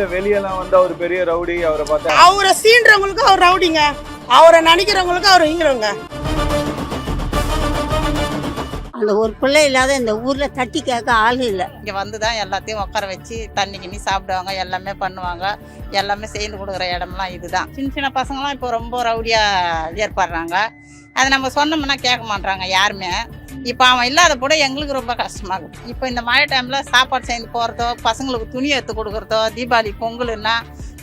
இல்ல வெளியெல்லாம் வந்து அவர் பெரிய ரவுடி அவரை பார்த்தா அவரை சீன்றவங்களுக்கு அவர் ரவுடிங்க. அவரை நினைக்கிறவங்களுக்கு அவர் ஹீரோங்க. அந்த ஒரு பிள்ளை இல்லாத இந்த ஊரில் தட்டி கேட்க ஆள் இல்லை. இங்கே வந்து தான் எல்லாத்தையும் உட்கார வச்சு தண்ணி கிண்ணி சாப்பிடுவாங்க எல்லாமே பண்ணுவாங்க. எல்லாமே செய்து கொடுக்குற இடம்லாம் இதுதான். சின்ன சின்ன பசங்களாம் இப்போ ரொம்ப ரவுடியாக ஏற்படுறாங்க. அதை நம்ம சொன்னோம்னா கேட்க மாட்றாங்க யாருமே. இப்போ அவன் இல்லாத கூட எங்களுக்கு ரொம்ப கஷ்டமாகும் இப்போ இந்த மழை டைமில் சாப்பாடு சேர்ந்து போகிறதோ பசங்களுக்கு துணி எடுத்து கொடுக்குறதோ தீபாவளி பொங்கல்னா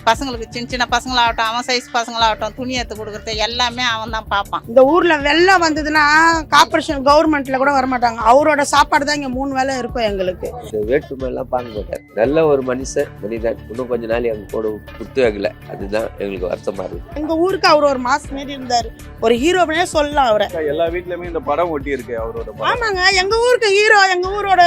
பசங்களுக்கு சின்ன சின்ன பசங்களாகட்டும் அவன் சைஸ் பசங்களாகட்டும் துணி எடுத்து கொடுக்குறது எல்லாமே அவன் தான் பார்ப்பான். இந்த ஊர்ல வெள்ளம் வந்ததுன்னா கார்பரேஷன் கவர்மெண்ட்ல கூட வரமாட்டாங்க. அவரோட சாப்பாடு தான் இங்க மூணு வேளை இருக்கும் எங்களுக்கு. இந்த வேற்றுமை எல்லாம் பார்க்க மாட்டார் நல்ல ஒரு மனுஷன் மனிதன். இன்னும் கொஞ்ச நாள் எங்க கூட குத்து வைக்கல அதுதான் எங்களுக்கு வருத்தமா இருக்கு. எங்க ஊருக்கு அவர் ஒரு மாஸ் மாரி இருந்தாரு. ஒரு ஹீரோனே சொல்லலாம் அவரை. எல்லா வீட்லயுமே இந்த படம் ஒட்டி இருக்கு அவரோட படம். ஆமாங்க எங்க ஊருக்கு ஹீரோ எங்க ஊரோட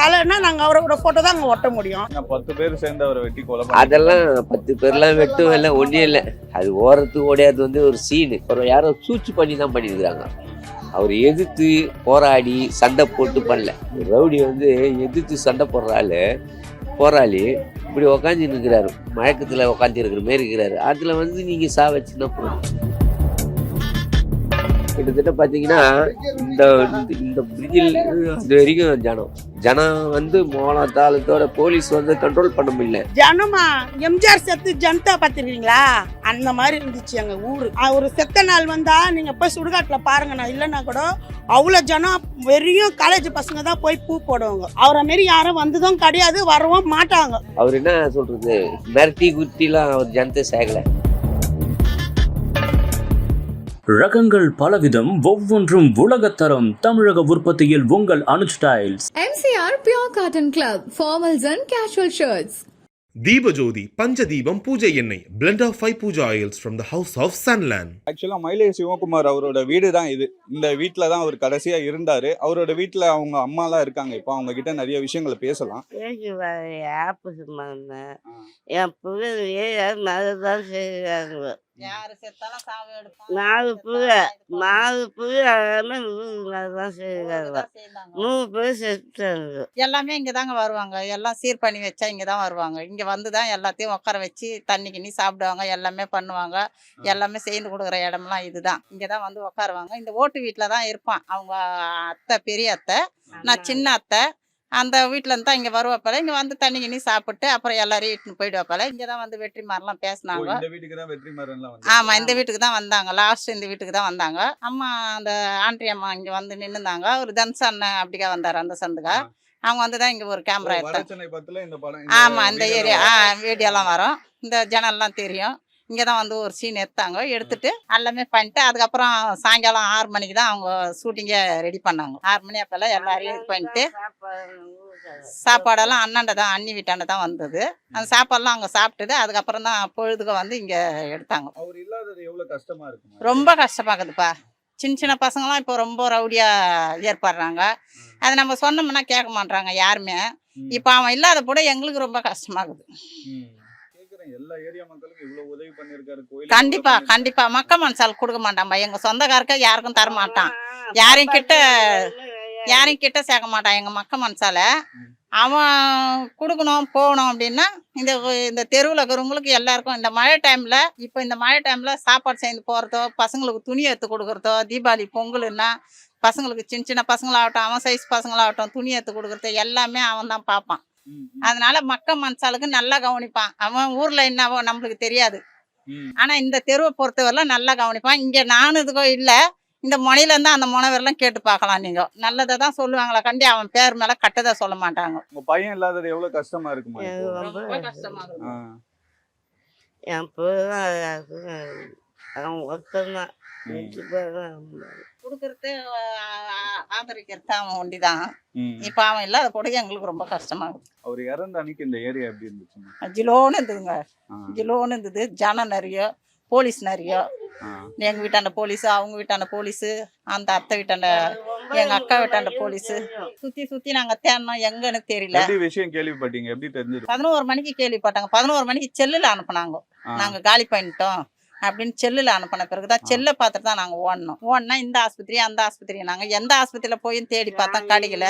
தலைன்னா நாங்க அவரோட போட்டோ தான் அங்க ஒட்ட முடியும். நான் பத்து பேர் சேர்ந்து அவரை வெட்டி கொலை அதெல்லாம் பத்து பேர்லாம் வெட்டும் இல்லை ஒன்றும் இல்லை. அது ஓரத்து ஓடையாது வந்து ஒரு சீனு அப்புறம் யாரோ சூழ்ச்சி பண்ணி தான் பண்ணியிருக்கிறாங்க. அவர் எதிர்த்து போராடி சண்டை போட்டு பண்ணல. ரவுடி வந்து எதிர்த்து சண்டை போடுற போராளி இப்படி உக்காந்து இருக்கிறாரு. மயக்கத்தில் உக்காந்து இருக்கிற மாரி இருக்கிறாரு. அதில் வந்து நீங்கள் சா வச்சுன்னா கிட்டத்தட்ட பார்த்தீங்கன்னா இந்த இந்த- பிரிட்ஜில் அது வரைக்கும் ஜனம். ஜனம் வந்து மோனத்தாளத்தோட போலீஸ் வந்து கண்ட்ரோல் பண்ண முடியல. ஜனமா? எம்ஜிஆர் செத்து ஜனதா பார்த்துருக்கீங்களா அந்த மாதிரி இருந்துச்சு எங்க ஊரு. ஒரு செத்த நாள் வந்தா நீங்க போய் சுடுகாட்டுல பாருங்க நான் இல்லைன்னா கூட அவ்வளோ ஜனம் வெறியும் காலேஜ் பசங்க தான் போய் பூ போடுவாங்க. அவரை மாரி யாரும் வந்ததும் கிடையாது வரவும் மாட்டாங்க. அவர் என்ன சொல்றது? மிரட்டி குத்திலாம் அவர் ஜனத்தை சேகல. ரகங்கள் பலவிதம் ஒவ்வொன்றும் உலகத்தரம் தமிழக உற்பத்தியில் உங்கள் Anuj tiles. MCR Pure Cotton Club, formals and casual shirts. Deepajothi Panchadeepam பூஜை எண்ணெய். Blend of five pooja oils from the house of sunland ஆக்சுவலா மயிலை சிவகுமார் அவரோட வீடு தான் இது. இந்த வீட்டில் தான் அவர் கடைசியா இருந்தாரு. அவரோட வீட்டில் அவங்க அம்மாலாம் இருக்காங்க. இப்போ அவங்க கிட்ட நிறைய விஷயங்களை பேசலாம். என் பிள்ளையே தான் செய்கிறாங்க நாலு பிள்ளை நாலு பிள்ளை எல்லாமே பேர் செத்தாங்க. எல்லாமே இங்கே தாங்க வருவாங்க. எல்லாம் சீர் பண்ணி வச்சா இங்கே தான் வருவாங்க. இங்கே வந்து தான் எல்லாத்தையும் உட்கார வச்சு தண்ணி கிண்ணி சாப்பிடுவாங்க. எல்லாமே பண்ணுவாங்க. எல்லாமே செய்து கொடுக்குற இடம்லாம் இதுதான் இங்கே தான் வந்து உட்காருவாங்க இந்த ஓட்டு வீட்டில் தான் இருப்பான். அவங்க அத்தை பெரிய அத்தை. நான் சின்ன அத்தை. அந்த வீட்டில் இருந்து தான் இங்கே வருவாப்பால. இங்கே வந்து தண்ணி கிண்ணி சாப்பிட்டு அப்புறம் எல்லாரையும் இட்டுன்னு போயிடுவாப்பால. இங்கே தான் வந்து வெற்றி மாதிரிலாம் ஓ, பேசினாங்க. இந்த வீட்டுக்கு தான் வெற்றிமாறன்லாம் வந்து ஆமா இந்த வீட்டுக்கு தான் வந்தாங்க. லாஸ்ட் இந்த வீட்டுக்கு தான் வந்தாங்க. அம்மா அந்த ஆண்ட்ரி அம்மா இங்க வந்து நின்னுந்தாங்க. ஒரு தன்ஸ் அண்ணன் அப்படிக்கா வந்தாரு அந்த சந்துக்கா. அவங்க வந்து தான் இங்க ஒரு கேமரா எடுத்தாங்க பத்துல இந்த ஏரியா. ஆ வீடியோலாம் வரும். இந்த ஜனல்லாம் தெரியும். இங்க தான் வந்து ஒரு சீன் எடுத்தாங்க. எடுத்துட்டு எல்லாமே பண்ணிட்டு அதுக்கப்புறம் சாயங்காலம் ஆறு மணிக்கு தான் அவங்க ஷூட்டிங்கை ரெடி பண்ணாங்க. ஆறு மணி அப்பெல்லாம் எல்லாரையும் இது பண்ணிட்டு சாப்பாடெல்லாம் அண்ணாண்ட தான் அண்ணி வீட்டாண்ட தான் வந்தது. அந்த சாப்பாடெல்லாம் அவங்க சாப்பிட்டது அதுக்கப்புறம் தான் பொழுதுக்கு வந்து இங்க எடுத்தாங்க. அவர் இல்லாதது எவ்வளவு கஷ்டமா இருக்குமா? ரொம்ப கஷ்டமாக்குதுப்பா. சின்ன சின்ன பசங்களாம் இப்போ ரொம்ப ரவுடியாக ஏற்படுறாங்க. அதை நம்ம சொன்னோம்னா கேட்க மாட்றாங்க யாருமே. இப்போ அவன் இல்லாத கூட எங்களுக்கு ரொம்ப கஷ்டமாகுது எல்லா ஏரியா மக்களுக்கும் இவ்வளவு உதவி பண்ணிருக்காரு கோயில் கண்டிப்பா கண்டிப்பா. மக்க மனசால் கொடுக்க மாட்டான்பா எங்க சொந்தக்காரக்க யாருக்கும் தர மாட்டான். யாரையும் கிட்ட யாரையும் கிட்ட சேர்க்க மாட்டான் எங்க மக்க மனசால. அவன் கொடுக்கணும் போகணும் அப்படின்னா இந்த இந்த தெருவில் இருக்கிறவங்களுக்கு எல்லாருக்கும் இந்த மழை டைம்ல இப்போ இந்த மழை டைம்ல சாப்பாடு செய்து போறதோ பசங்களுக்கு துணி எடுத்து கொடுக்குறதோ தீபாவளி பொங்கல்னா பசங்களுக்கு சின்ன சின்ன பசங்களாகட்டும் அவன் சைஸ் பசங்களாகட்டும் துணி எடுத்து கொடுக்குறது எல்லாமே அவன் தான் பார்ப்பான் அதனால மக்க மனசாலுக்கு நல்லா கவனிப்பான். அவன் ஊர்ல என்னவோ நம்மளுக்கு தெரியாது. ஆனா இந்த தெருவை பொறுத்தவரைலாம் நல்லா கவனிப்பான். இங்க நானும் இதுக்கோ இல்ல. இந்த முனையில இருந்து அந்த முனை வரலாம் கேட்டு பார்க்கலாம் நீங்க. நல்லதை தான் சொல்லுவாங்களா கண்டி அவன் பேர் மேல கட்டதை சொல்ல மாட்டாங்க. உங்க பையன் இல்லாதது எவ்வளவு கஷ்டமா இருக்குமா இப்போ? ரொம்ப கஷ்டமா இருக்கும் ஆ. என் பிள்ளை அவன் பேர் தான். கொடுக்கறது ஆதரிக்கிறது அவன் ஒண்டிதான். இப்ப அவன் இல்லாத கூட எங்களுக்கு ரொம்ப கஷ்டமா இருக்கு. அவர் இறந்த அன்னைக்கு இந்த ஏரியா எப்படி இருந்துச்சுமா ஜிலோன்னு இருந்ததுங்க. ஜிலோன்னு இருந்தது. ஜனம் நிறைய போலீஸ் நிறைய. எங்க வீட்டாண்ட போலீஸ் அவங்க வீட்டாண்ட போலீஸ் அந்த அத்தை வீட்டாண்ட எங்க அக்கா வீட்டாண்ட போலீஸ். சுத்தி சுத்தி நாங்க தேடினோம். எங்கன்னு தெரியல. எப்படி விஷயம் கேள்விப்பட்டீங்க. எப்படி தெரிஞ்சிருக்கும் பதினோரு மணிக்கு கேள்விப்பட்டாங்க. பதினோரு மணிக்கு செல்லுல அனுப்புனாங்க. நாங்க காலி பண்ணிட்டோம். அப்படின்னு செல்லுல அனுப்பின பிறகுதான் செல்லை பார்த்துட்டு தான் நாங்க ஓடணும். ஓடனா இந்த ஆஸ்பத்திரி அந்த ஆஸ்பத்திரி. நாங்க எந்த ஆஸ்பத்திரியில போய் தேடி பார்த்தோம் கிடைக்கல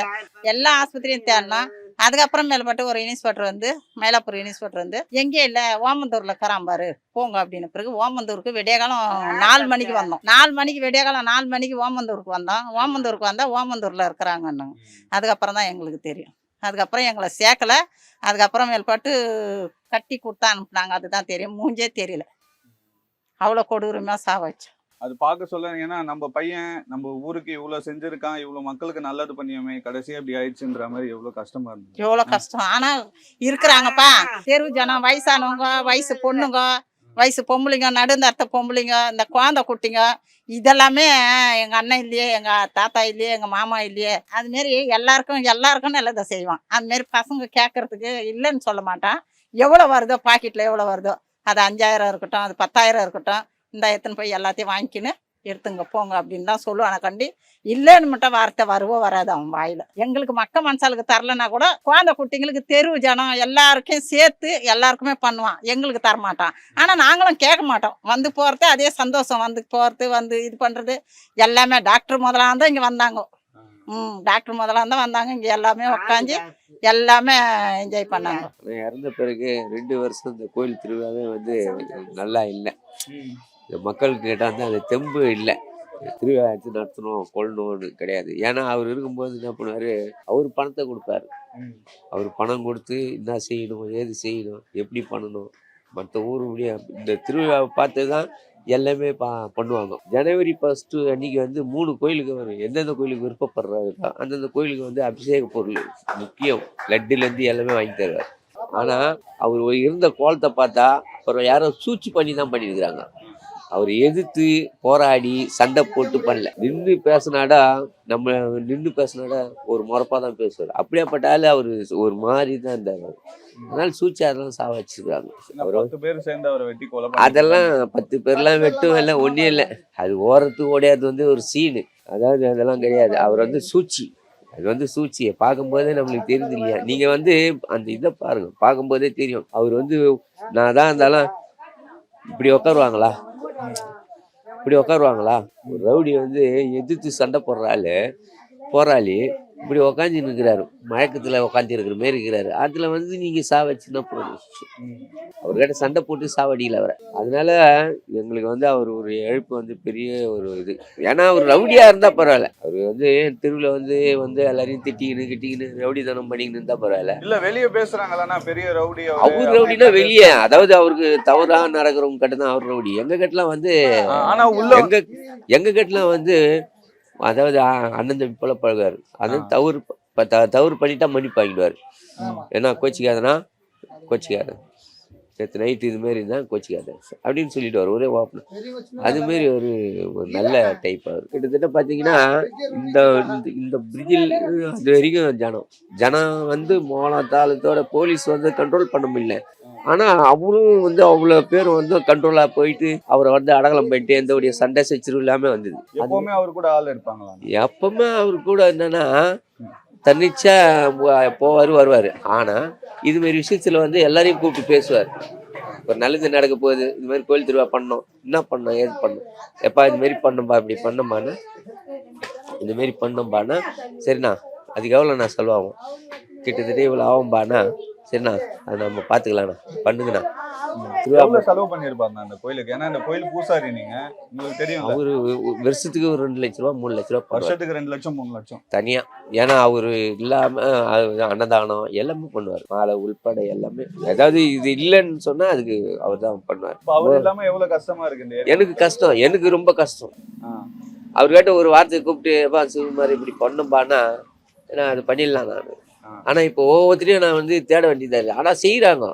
எல்லா ஆஸ்பத்திரியும் தேடினா அதுக்கப்புறம் மேல்பட்டு ஒரு இன்ஸ்பெக்டர் வந்து மயிலாப்பூர் இன்ஸ்பெக்டர் வந்து எங்கேயும் இல்லை? ஓமந்தூரில் இருக்கிறான் பாரு. போங்க அப்படின்னு பிறகு ஓமந்தூருக்கு விடிய காலம் நாலு மணிக்கு வந்தோம். நாலு மணிக்கு விடிய காலம் நாலு மணிக்கு ஓமந்தூருக்கு வந்தோம். ஓமந்தூருக்கு வந்தால் ஓமந்தூரில் இருக்கிறாங்கன்னாங்க. அதுக்கப்புறம் தான் எங்களுக்கு தெரியும். அதுக்கப்புறம் எங்களை சேர்க்கல. அதுக்கப்புறம் மேல்பட்டு கட்டி கொடுத்தா அனுப்புனாங்க. அதுதான் தெரியும். மூஞ்சே தெரியல. அவ்வளோ கொடூரமாக சாவச்சு. அது பார்க்க சொல்ல ஏன்னா நம்ம பையன் நம்ம ஊருக்கு இவ்வளவு செஞ்சிருக்கான் இவ்வளவு மக்களுக்கு நல்லது பண்ணியோமே கடைசியா இப்படி ஆயிடுச்சுன்ற மாதிரி எவ்வளவு கஷ்டமா இருந்துச்சு எவ்வளோ கஷ்டம். ஆனால் இருக்கிறாங்கப்பா. தெரு ஜனம் வயசானவங்க வயசு பொண்ணுங்க வயசு பொம்பளைங்க நடுந்தரத்த பொம்பளைங்க இந்த குழந்தை குட்டிங்க இதெல்லாமே எங்கள் அண்ணன் இல்லையே எங்கள் தாத்தா இல்லையே எங்கள் மாமா இல்லையே. அதுமாரி எல்லாருக்கும் எல்லாருக்கும் நல்லதை செய்வான். அதுமாரி பசங்க கேட்கறதுக்கு இல்லைன்னு சொல்ல மாட்டான். எவ்வளோ வருதோ பாக்கெட்டில் எவ்வளோ வருதோ. அது அஞ்சாயிரம் இருக்கட்டும் அது பத்தாயிரம் இருக்கட்டும் இந்த எத்தனை போய் எல்லாத்தையும் வாங்கிக்கின்னு எடுத்துங்க போங்க அப்படின்னு தான் சொல்லுவான. கண்டி இல்லைன்னு மட்டும் வார்த்தை வருவோ வராது அவன் வாயில. எங்களுக்கு மக்க மனசாலுக்கு தரலன்னா கூட குழந்தை குட்டிங்களுக்கு தெரு ஜனம் எல்லாருக்கும் சேர்த்து எல்லாருக்குமே பண்ணுவான். எங்களுக்கு தரமாட்டான். ஆனால் நாங்களும் கேட்க மாட்டோம். வந்து போகிறது அதே சந்தோஷம். வந்து போகிறது வந்து இது பண்ணுறது எல்லாமே டாக்டர் முதலாக தான் இங்கே வந்தாங்க. ம் டாக்டர் முதலாம் தான் வந்தாங்க. இங்கே எல்லாமே உட்காந்து எல்லாமே என்ஜாய் பண்ணாங்க. நான் இறந்த பிறகு ரெண்டு வருஷம் இந்த கோயில் திருவிழாவே வந்து நல்லா இல்லை. இந்த மக்களுக்கு கேட்டால் வந்து அந்த தெம்பு இல்லை. திருவிழா எடுத்து நடத்தணும் கொள்ளணும்னு கிடையாது. ஏன்னா அவர் இருக்கும்போது என்ன பண்ணுவார்? அவர் பணத்தை கொடுப்பாரு. அவர் பணம் கொடுத்து என்ன செய்யணும் ஏது செய்யணும் எப்படி பண்ணணும்? மற்ற ஊர் இந்த திருவிழாவை பார்த்து தான் எல்லாமே பா பண்ணுவாங்க. ஜனவரி ஃபஸ்ட்டு அன்னைக்கு வந்து மூணு கோயிலுக்கு வரும் எந்தெந்த கோயிலுக்கு விருப்பப்படுறாருக்கோ அந்தந்த கோயிலுக்கு வந்து அபிஷேக பொருள் முக்கியம். லட்டுலேருந்து எல்லாமே வாங்கி தருவார். ஆனால் அவர் இருந்த கோலத்தை பார்த்தா அப்புறம் யாரோ சூழ்ச்சி பண்ணி தான் பண்ணியிருக்கிறாங்க. அவர் எதிர்த்து போராடி சண்டை போட்டு பண்ணல. நின்று பேசினாடா நம்ம நின்று பேசினாடா ஒரு முறப்பா தான் பேசுவார். அப்படியாப்பட்ட ஆளு அவர் ஒரு மாதிரி தான் இருந்தார் அதனால சூழ்ச்சி அதெல்லாம் சாவச்சிருக்காங்க அவர் பத்து பேர் சேர்ந்து அவரை வெட்டி கொலை அதெல்லாம் பத்து பேர்லாம் வெட்டும் இல்லை ஒன்றும் இல்லை. அது ஓரத்துக்கு ஓடையாது வந்து ஒரு சீனு. அதாவது அதெல்லாம் கிடையாது. அவர் வந்து சூழ்ச்சி அது வந்து சூழ்ச்சியை பார்க்கும்போதே நம்மளுக்கு தெரியுது இல்லையா? நீங்கள் வந்து அந்த இதை பாருங்க. பார்க்கும்போதே தெரியும். அவர் வந்து நான் தான் இருந்தாலும் இப்படி உட்காருவாங்களா? இப்படி உட்காருவாங்களா? ஒரு ரவுடி வந்து எதிர்த்து சண்டை போடுற ஆள் போராளி இப்படி உக்காந்து இருக்கிறாரு மயக்கத்தில் உக்காந்து இருக்கிற மாரி இருக்கிறாரு. அதில் வந்து நீங்கள் சாவச்சுன்னா போதும் அவர்கிட்ட சண்டை போட்டு சாவடியில் அவரை. அதனால எங்களுக்கு வந்து அவர் ஒரு இழப்பு வந்து பெரிய ஒரு இது. ஏன்னா அவர் ரவுடியாக இருந்தால் பரவாயில்ல. அவர் வந்து தெருவில் வந்து வந்து எல்லாரையும் திட்டிக்கின்னு கிட்டிக்கின்னு ரவுடித்தனம் பண்ணிக்கின்னு இருந்தால் பரவாயில்ல. இல்ல வெளிய பேசுறாங்களா பெரிய ரவுடி அவர் ரவுடினா வெளியே. அதாவது அவருக்கு தவறா நடக்கிறவங்க கிட்ட தான் அவர் ரவுடி. எங்க கிட்டலாம் வந்து ஆனா உள்ள எங்க எங்க கிட்டலாம் வந்து அதாவது அண்ணன் தம்பி போல பழகுவார். அது தவறு ப- த- தவறு பண்ணிட்டா மன்னிப்பு வாங்கிடுவார். ஏன்னா கோச்சிக்காதனா? கோச்சிக்காத. நேற்று நைட்டு இது மாரி தான் கோச்சிக்காத. அப்படின்னு சொல்லிடுவார் ஒரே வாப்பன அது மாரி ஒரு ஒரு நல்ல டைப் அவர் கிட்டத்தட்ட பார்த்தீங்கன்னா இந்த இந்த- இந்த பிரிட்ஜில் அது வரைக்கும் ஜனம். ஜனம் வந்து மோளத்தாளத்தோட போலீஸ் வந்து கண்ட்ரோல் பண்ண முடியல. ஆனால் அவரும் வந்து அவ்வளோ பேர் வந்து கண்ட்ரோலாக போயிட்டு அவரை வந்து அடகலம் பண்ணிட்டு எந்த ஒரு சண்டை சச்சரவு இல்லாமல் வந்தது. எப்பவுமே அவர் கூட ஆள் இருப்பாங்களா? எப்பவுமே அவர் கூட என்னன்னா தன்னிச்சா போவார் வருவார். ஆனால் இது மாதிரி விஷயத்தில் வந்து எல்லாரையும் கூப்பிட்டு பேசுவார். ஒரு நல்லது நடக்க போகுது இது மாதிரி கோயில் திருவிழா பண்ணோம் என்ன பண்ணோம் ஏது பண்ணோம்? எப்பா இது மாதிரி பண்ணோம்பா இப்படி பண்ணோம்பான்னு? இந்த மாதிரி பண்ணோம்பான்னா சரிண்ணா அதுக்கு எவ்வளோ நான் செலவாகும்? கிட்டத்தட்ட இவ்வளோ ஆகும்பாண்ணா சரிண்ணா அதை நம்ம பார்த்துக்கலாண்ணா பண்ணுங்கண்ணா. திருவிழா செலவு பண்ணிருப்பாங்க அந்த கோயிலுக்கு? ஏன்னா இந்த கோயில் பூசாரி நீங்க. உங்களுக்கு தெரியும் அவரு வருஷத்துக்கு ஒரு ரெண்டு லட்ச ரூபா மூணு லட்ச ரூபா வருஷத்துக்கு ரெண்டு லட்சம் மூணு லட்சம். தனியா. ஏன்னா அவரு இல்லாம அன்னதானம் எல்லாமே பண்ணுவார். மாலை உள்பட எல்லாமே. ஏதாவது இது இல்லைன்னு சொன்னா அதுக்கு அவர் தான் பண்ணுவார். அவர் இல்லாம எவ்வளவு கஷ்டமா இருக்கு. எனக்கு கஷ்டம். எனக்கு ரொம்ப கஷ்டம். அவர்கிட்ட ஒரு வார்த்தை கூப்பிட்டு எப்பா சிவகுமார் இப்படி பண்ணும்பானா ஏன்னா அது பண்ணிடலாம் நான். ஆ. ஆனா இப்போ ஒவ்வொருத்தரையும் நான் வந்து தேட வேண்டியதா இருக்கு ஆனா செய்யறாங்க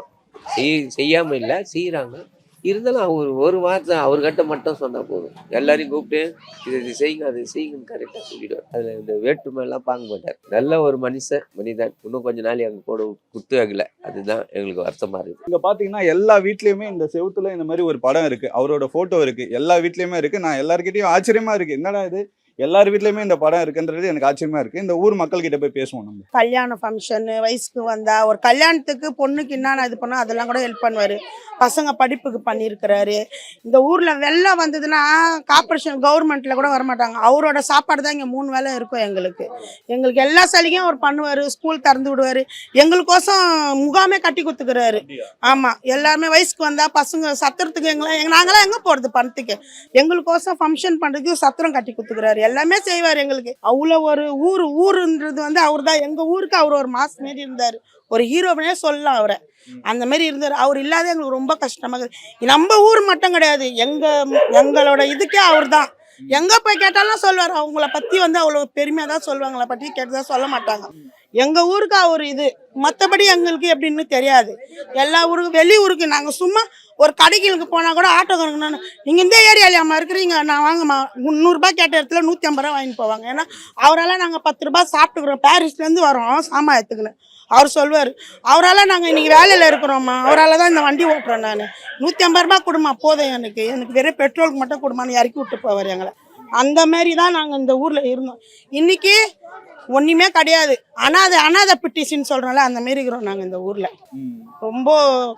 செய் செய்யாம இல்லை செய்யறாங்க இருந்தாலும் அவர் ஒரு வார்த்தை அவர்கிட்ட மட்டும் சொன்னா போதும். எல்லாரையும் கூப்பிட்டு இது இது செய்யுங்க அது செய்யுங்கன்னு கரெக்டாக சொல்லிடுவார். அதில் இந்த வேற்றுமை எல்லாம் பார்க்க மாட்டார். நல்ல ஒரு மனுஷன் மனிதன். இன்னும் கொஞ்ச நாள் எங்க கூட குத்து ஆகல அதுதான் எங்களுக்கு வருத்தமா இருக்கு இங்க பாத்தீங்கன்னா எல்லா வீட்லயுமே இந்த செவுத்துல இந்த மாதிரி ஒரு படம் இருக்கு. அவரோட போட்டோ இருக்கு. எல்லா வீட்லயுமே இருக்கு. நான் எல்லார்கிட்டயும் ஆச்சரியமா இருக்கு. என்னடா இது? எல்லார் வீட்லயுமே இந்த படம் இருக்குன்றது எனக்கு ஆச்சரியமா இருக்கு. இந்த ஊர் மக்கள் கிட்ட போய் பேசுவோம் நம்ம. கல்யாண ஃபங்க்ஷனு வயசுக்கு வந்தா ஒரு கல்யாணத்துக்கு பொண்ணுக்கு என்னென்ன இது பண்ணா அதெல்லாம் கூட ஹெல்ப் பண்ணுவார். பசங்க படிப்புக்கு பண்ணியிருக்கிறாரு இந்த ஊரில் வெள்ளம் வந்ததுன்னா கார்பரேஷன் கவர்மெண்ட்டில் கூட வரமாட்டாங்க. அவரோட சாப்பாடு தான் இங்கே மூணு வேளை இருக்கும் எங்களுக்கு. எங்களுக்கு எல்லா சலுகையும் அவர் பண்ணுவார் ஸ்கூல் திறந்து விடுவார். எங்களுக்கோசம் முகாமே கட்டி கொடுத்துக்கிறாரு ஆமாம் எல்லாருமே வயசுக்கு வந்தால் பசங்க சத்திரத்துக்கு எங்களை எங்க நாங்களாம் எங்கே போகிறது பணத்துக்கு. எங்களுக்கோசம் ஃபங்க்ஷன் பண்ணுறதுக்கு சத்திரம் கட்டி கொடுத்துக்கிறாரு எல்லாமே செய்வார் எங்களுக்கு. அவ்வளோ ஒரு ஊர் ஊருன்றது வந்து அவர் தான். எங்கள் ஊருக்கு அவர் ஒரு மாஸ் மாரி இருந்தார். ஒரு ஹீரோவனே சொல்லலாம் அவரை. அந்த மாதிரி இருந்தார். அவர் இல்லாத எங்களுக்கு ரொம்ப கஷ்டமாக இருக்குது நம்ம ஊர் மட்டும் கிடையாது. எங்கள் எங்களோட இதுக்கே அவர் தான். எங்கே போய் கேட்டாலும் சொல்லுவார் அவங்கள பற்றி வந்து அவ்வளோ பெருமையாக தான் சொல்லுவாங்கள பற்றி கேட்டதா சொல்ல மாட்டாங்க. எங்கள் ஊருக்கு அவர் இது. மற்றபடி எங்களுக்கு எப்படின்னு தெரியாது. எல்லா ஊருக்கும் வெளி ஊருக்கு நாங்கள் சும்மா ஒரு கடைகளுக்கு போனால் கூட ஆட்டோக்காரங்க நான் நீங்கள் இந்த ஏரியாலையாம்மா இருக்கிறீங்க? நான் வாங்கம்மா. முந்நூறுரூபா கேட்ட இடத்துல நூற்றி ஐம்பது ரூபா வாங்கிட்டு போவாங்க. ஏன்னா அவரால் நாங்கள் பத்து ரூபா சாப்பிட்டுக்கிறோம். பாரிஸ்லேருந்து வரோம் சாமா எடுத்துக்கணும் அவர் சொல்லுவார் அவரால் நாங்கள் இன்றைக்கி வேலையில் இருக்கிறோம்மா. அவரால் தான் இந்த வண்டி ஓட்டுறோம் நான். நூற்றி ஐம்பது ரூபா கொடுமா போதும் எனக்கு. எனக்கு வெறும் பெட்ரோலுக்கு மட்டும் கொடுமான்னு இறக்கி விட்டு போவார் எங்களை. அந்த மாதிரி தான் நாங்கள் இந்த ஊரில் இருந்தோம். இன்னைக்கு ஒன்றுமே கிடையாது. அனாதை அனாதை பிட்டிசின்னு சொல்கிறோம்ல அந்த மாரி இருக்கிறோம் நாங்கள் இந்த ஊரில். ரொம்ப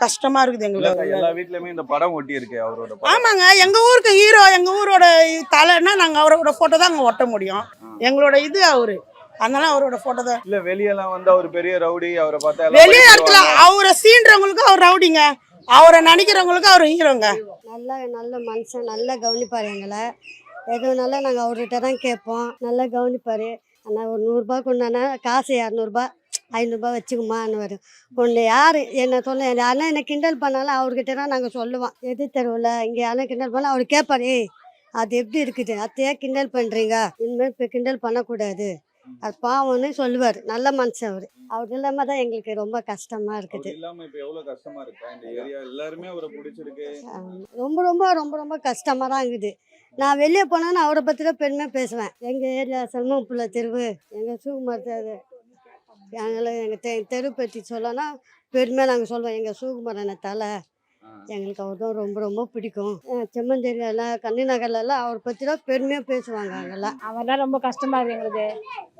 கஷ்டமாக இருக்குது எங்களுக்கு. எல்லா வீட்லயுமே இந்த படம் ஒட்டி இருக்கு அவரோட படம். ஆமாங்க எங்கள் ஊருக்கு ஹீரோ எங்கள் ஊரோட தலைன்னா நாங்கள் அவரோட ஃபோட்டோ தான் அங்கே ஒட்ட முடியும். எங்களோட இது அவரு. அதனால அவரோட ஃபோட்டோ தான். இல்ல வெளியெல்லாம் வந்து அவர் பெரிய ரவுடி அவரை பார்த்தா எல்லாம் வெளி இடத்துல. அவரை சீன்றவங்களுக்கு அவர் ரவுடிங்க. அவரை நினைக்கிறவங்களுக்கு அவர் ஹீரோங்க நல்லா நல்ல மனுஷன் நல்லா கவனிப்பார் எங்களை. எதுனாலும் நாங்கள் அவர்கிட்ட தான் கேட்போம். நல்லா கவனிப்பார். ஆனால் ஒரு நூறுரூபா கொண்டானா காசு இரநூறுபா ஐநூறுரூபா வச்சுக்குமான்னு ஒன்று யார் என்ன சொல்ல யாருன்னா என்ன கிண்டல் பண்ணாலும் அவர்கிட்ட தான் நாங்கள் சொல்லுவோம். எது தெருவில் இங்கே யாரும் கிண்டல் பண்ணால் அவர் கேட்பார் ஏய் அது எப்படி இருக்குது? அத்தையே கிண்டல் பண்ணுறீங்க இனிமேல் இப்போ கிண்டல் பண்ணக்கூடாது. அது பாவம்னு சொல்லுவார். நல்ல மனுஷன் அவர். அவர் இல்லாமல் தான் எங்களுக்கு ரொம்ப இருக்குது. இல்லாம இப்ப கஷ்டமா இருக்கா? இந்த ஏரியா எல்லாருமே அவரை பிடிச்சிருக்கு. ஆமா. ரொம்ப ரொம்ப ரொம்ப ரொம்ப கஷ்டமாக தான் இருக்குது. நான் வெளியே போனேன்னா அவரை பற்றி தான் பெருமையாக பேசுவேன். எங்கள் ஏரியா செல்மப்புள்ள தெருவு எங்கள் சுகுமார் தெரு எங்களை எங்கள் தெ தெரு பற்றி சொல்லனா பெருமையாக நாங்கள் சொல்லுவோம். எங்கள் சுகுமார் அண்ணன் தலை எங்களுக்கு அவர் தான் ரொம்ப ரொம்ப பிடிக்கும். அஹ் செம்மஞ்சேரியில் கன்னி நகர்லலாம் அவரை பற்றி தான் பெருமையாக பேசுவாங்க அங்கெல்லாம் அவர்லாம் ரொம்ப கஷ்டமா இருக்கு எங்களுக்கு.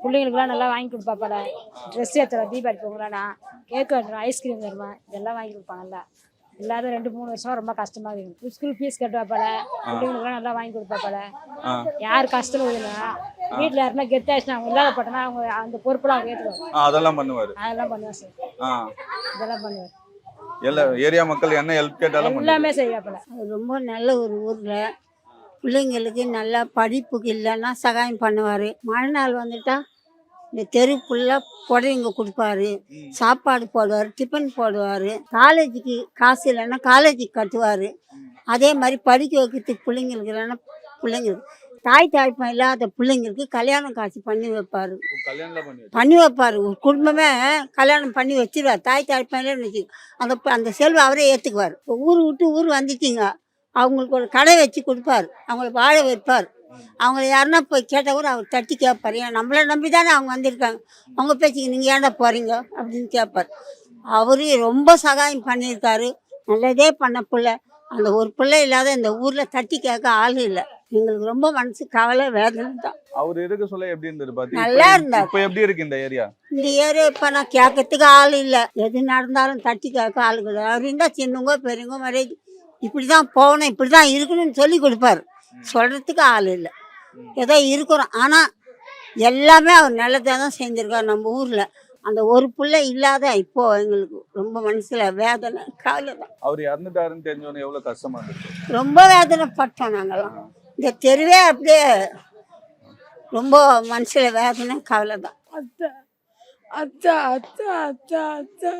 பிள்ளைங்களுக்குலாம் நல்லா வாங்கி கொடுப்பாப்பால ட்ரெஸ் எடுத்துருவோம் தீபாவளி பொங்கலானா கேக் வெட்டுறோம் ஐஸ்கிரீம் தருவோம் இதெல்லாம் வாங்கி கொடுப்பாங்கல்ல. இல்லாத ரெண்டு மூணு வருஷம் ரொம்ப கஷ்டமா இருக்கு. ஸ்கூல் ஃபீஸ் கட்டுவாப்பால பிள்ளைங்களுக்குலாம் நல்லா வாங்கி கொடுப்பாப்பால ஆ. யார் கஷ்டம் இல்லைன்னா வீட்டில் யாருன்னா கெத்தாச்சுன்னா அவங்க இல்லாத பட்டனா அவங்க அந்த பொறுப்பெல்லாம் அவங்க ஏற்றுக்குவாங்க ஆ, அதெல்லாம் பண்ணுவாரு. அதெல்லாம் பண்ணுவேன் சார். இதெல்லாம் பண்ணுவேன் எல்லா ஏரியா மக்கள் என்ன ஹெல்ப் கேட்டாலும். எல்லாமே செய்வாப்பால ரொம்ப நல்ல ஒரு ஊரில். பிள்ளைங்களுக்கு நல்லா படிப்புக்கு இல்லைன்னா சகாயம் பண்ணுவார். மழை நாள் வந்துட்டா இந்த தெரு ஃபுல்லாக புடவைங்க கொடுப்பாரு. சாப்பாடு போடுவார் டிஃபன் போடுவார். காலேஜுக்கு காசு இல்லைன்னா காலேஜுக்கு கட்டுவார். அதே மாதிரி படிக்க வைக்கிறதுக்கு பிள்ளைங்களுக்கு இல்லைன்னா பிள்ளைங்களுக்கு தாய் தாய்ப்பா இல்லாத பிள்ளைங்களுக்கு கல்யாணம் காசு பண்ணி வைப்பார். பண்ணி வைப்பார். ஒரு குடும்பமே கல்யாணம் பண்ணி வச்சிருவார். தாய் தாய்ப்பாலே வச்சு அந்த அந்த செல்வ அவரே ஏற்றுக்குவார் ஊர் விட்டு ஊர் வந்துட்டீங்க. அவங்களுக்கு ஒரு கடை வச்சு கொடுப்பார். அவங்கள வாழ வைப்பார். அவங்கள யாருன்னா போய் கேட்டால் கூட அவர் தட்டி கேட்பார் ஏன் நம்மளை நம்பி தானே அவங்க வந்திருக்காங்க. அவங்க பேச்சுக்கு நீங்கள் ஏன்டா போகிறீங்க அப்படின்னு கேட்பார் அவரு ரொம்ப சகாயம் பண்ணியிருக்காரு. நல்லதே பண்ண பிள்ளை. அந்த ஒரு பிள்ளை இல்லாத இந்த ஊரில் தட்டி கேட்க ஆள் இல்லை. எங்களுக்கு ரொம்ப மனசு கவலை வேதனை தான். அவர் இருக்க சொல்ல எப்படி இருந்தது பாத்து? நல்லா இருந்தார். இப்ப எப்படி இருக்கு இந்த ஏரியா இந்த ஏரியா இப்போ நான் கேட்கறதுக்கு ஆள் இல்லை. எது நடந்தாலும் தட்டி கேட்க ஆள் கிடையாது அவர் இருந்தால் சின்னவங்க பெரியவங்க மரியாதை இப்படி தான் போகணும் இப்படி தான் இருக்கணும்னு சொல்லி கொடுப்பாரு. சொல்கிறதுக்கு ஆள் இல்லை. ஏதோ இருக்கிறோம். ஆனால் எல்லாமே அவர் நல்லதாக தான் செஞ்சுருக்கார் நம்ம ஊரில். அந்த ஒரு பிள்ளை இல்லாத இப்போ எங்களுக்கு ரொம்ப மனசில் வேதனை கவலை தான். அவர் இறந்துட்டாருன்னு தெரிஞ்சவொடனே எவ்வளவு கஷ்டமா இருந்துச்சு ரொம்ப வேதனைப்பட்டோம் நாங்கள்லாம் இந்த தெருவே அப்படியே ரொம்ப மனசில் வேதனை கவலை தான் அத்தை அத்தை அத்தை அத்தை அத்தை.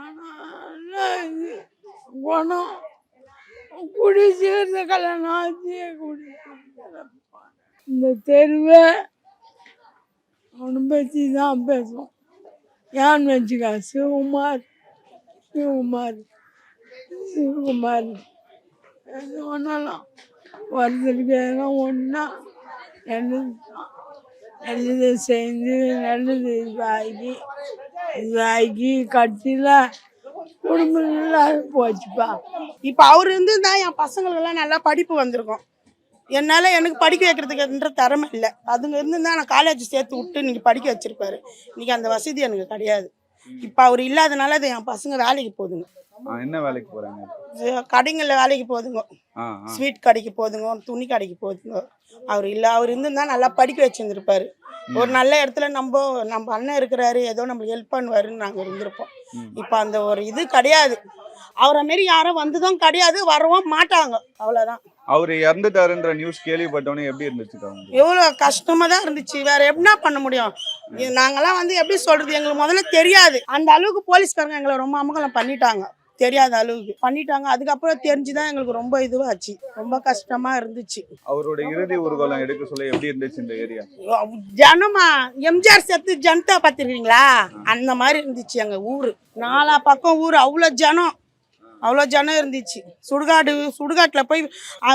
ஆனால் குணம். குடி சேர்ந்த கல்யாணம் ஆச்சு குடி. இந்த தெருவை அவனை பற்றி தான் பேசுவோம். யான் வச்சுக்கா சிவகுமார். சிவகுமார். சிவகுமார். எது ஒன்றாலும் வருஷத்துக்கு எதனா ஒன்றா நல்லது நல்லது செஞ்சு நல்லது இதாகி இதாகி கட்சியில் குடும்பம் எல்லாரும் போச்சுப்பா. இப்போ அவர் இருந்து தான் என் பசங்களுக்கெல்லாம் நல்லா படிப்பு வந்திருக்கும். என்னால் எனக்கு படிக்க வைக்கிறதுக்குன்ற திறமை இல்லை. அதுங்க இருந்து தான் நான் காலேஜ் சேர்த்து விட்டு இன்றைக்கி படிக்க வச்சுருப்பாரு. இன்னைக்கு அந்த வசதி எனக்கு கிடையாது. இப்போ அவர் இல்லாதனால அது என் பசங்க வேலைக்கு போகுதுங்க. என்ன வேலைக்கு போறாங்க? கடைங்களில் வேலைக்கு ஆ ஸ்வீட் கடைக்கு போகுதுங்க துணி கடைக்கு போகுதுங்க அவர் இல்லை அவர் இருந்திருந்தா நல்லா படிக்க வச்சிருந்துருப்பாரு. ஒரு நல்ல இடத்துல நம்ம நம்ம அண்ணன் இருக்கிறாரு ஏதோ நம்மளுக்கு ஹெல்ப் பண்ணுவாருன்னு நாங்கள் இருந்திருப்போம். இப்போ அந்த ஒரு இது கிடையாது. அவரை மாரி யாரும் வந்ததும் கிடையாது வரவும் மாட்டாங்க. அவ்வளோதான் அவர் இறந்துட்டாருன்ற நியூஸ் கேள்விப்பட்டவொடனே எப்படி இருந்துச்சு எவ்வளோ கஷ்டமாக தான் இருந்துச்சு. வேற என்ன பண்ண முடியும்? நாங்கெல்லாம் வந்து எப்படி சொல்றது? எங்களுக்கு முதல்ல தெரியாது. அந்த அளவுக்கு போலீஸ்காரங்க எங்களை ரொம்ப அமகலம் பண்ணிட்டாங்க. தெரியாத அளவுக்கு. பண்ணிட்டாங்க. அதுக்கப்புறம் தெரிஞ்சுதான் எங்களுக்கு ரொம்ப இதுவாச்சு. ரொம்ப கஷ்டமா இருந்துச்சு. அவரோட இறுதி ஊர்வலம் எடுக்க சொல்ல எப்படி இருந்துச்சு இந்த ஏரியா? ஜனமா எம்ஜிஆர் செத்து ஜனதா பார்த்துருக்கீங்களா? அந்த மாதிரி இருந்துச்சு எங்க ஊர். நாலா பக்கம் ஊர். அவ்வளோ ஜனம். அவ்வளோ ஜனம் இருந்துச்சு. சுடுகாடு சுடுகாட்டில் போய்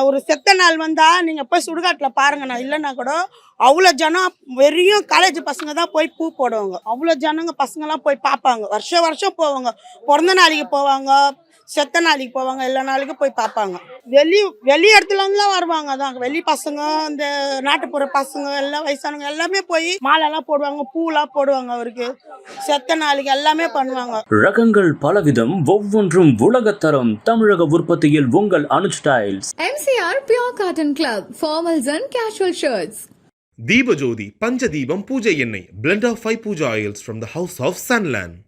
ஒரு செத்த நாள் வந்தால் நீங்கள் போய் சுடுகாட்டில் பாருங்க. நான் இல்லைன்னா கூட அவ்வளோ ஜனம் வெறியும் காலேஜ் பசங்க தான் போய் பூ போடுவாங்க. அவ்வளோ ஜனங்க பசங்கலாம் போய் பார்ப்பாங்க. வருஷம் வருஷம் போவாங்க. பிறந்த நாளைக்கு போவாங்க. செத்த நாளைக்கு போவாங்க எல்லா நாளைக்கும் போய் பார்ப்பாங்க. வெளி வெளி இடத்துல இருந்துலாம் வருவாங்க அதான். வெளி பசங்க இந்த நாட்டுப்புற பசங்க எல்லாம் வயசானவங்க எல்லாமே போய் மாலைலாம் போடுவாங்க பூலாம் போடுவாங்க அவருக்கு. செத்த நாளைக்கு எல்லாமே பண்ணுவாங்க. ரகங்கள் பலவிதம் ஒவ்வொன்றும் உலகத்தரம் தமிழக உற்பத்தியில் உங்கள் Anuj tiles. MCR Pure Cotton Club, formals and casual shirts. Deepajothi Panchadeepam பூஜை எண்ணெய். Blend of five puja oils from the house of Sunland